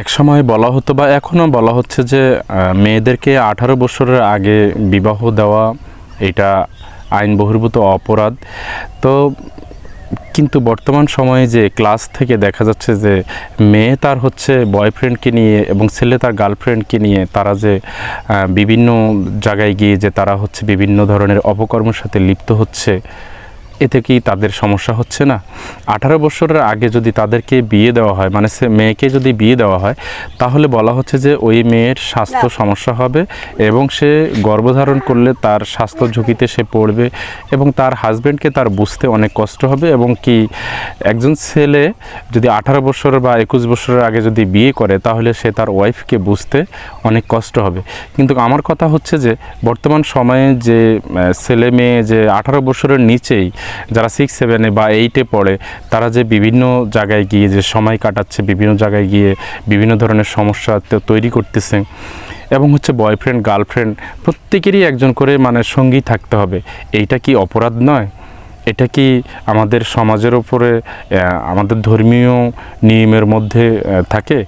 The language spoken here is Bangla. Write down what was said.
এক সময় বলা হতো বা এখনও বলা হচ্ছে যে মেয়েদেরকে আঠারো বছরের আগে বিবাহ দেওয়া এটা আইন বহির্ভূত অপরাধ। তো কিন্তু বর্তমান সময়ে যে ক্লাস থেকে দেখা যাচ্ছে যে, মেয়ে তার হচ্ছে বয়ফ্রেন্ডকে নিয়ে এবং ছেলে তার গার্লফ্রেন্ডকে নিয়ে তারা যে বিভিন্ন জায়গায় গিয়ে যে তারা হচ্ছে বিভিন্ন ধরনের অপকর্মের সাথে লিপ্ত হচ্ছে এতে কি তাদের সমস্যা হচ্ছে না? আঠারো বছরের আগে যদি তাদেরকে বিয়ে দেওয়া হয় মানে সে মেয়েকে যদি বিয়ে দেওয়া হয় তাহলে বলা হচ্ছে যে ওই মেয়ের স্বাস্থ্য সমস্যা হবে এবং সে গর্ভধারণ করলে তার স্বাস্থ্য ঝুঁকিতে সে পড়বে এবং তার হাজব্যান্ডকে তার বুঝতে অনেক কষ্ট হবে এবং কি একজন ছেলে যদি আঠারো বছর বা একুশ বছরের আগে যদি বিয়ে করে তাহলে সে তার ওয়াইফকে বুঝতে অনেক কষ্ট হবে। কিন্তু আমার কথা হচ্ছে যে বর্তমান সময়ে যে ছেলে মেয়ে যে আঠারো বছরের নিচেই যারা সিক্স সেভেনে বা এইটে পড়ে, তারা যে বিভিন্ন জায়গায় গিয়ে যে সময় কাটাচ্ছে, বিভিন্ন জায়গায় গিয়ে বিভিন্ন ধরনের সমস্যা তৈরি করতেছে এবং হচ্ছে বয়ফ্রেন্ড গার্লফ্রেন্ড প্রত্যেকেরই একজন করে মানে সঙ্গী থাকতে হবে। এইটা কি অপরাধ নয়? এটা কি আমাদের সমাজের ওপরে আমাদের ধর্মীয় নিয়মের মধ্যে থাকে?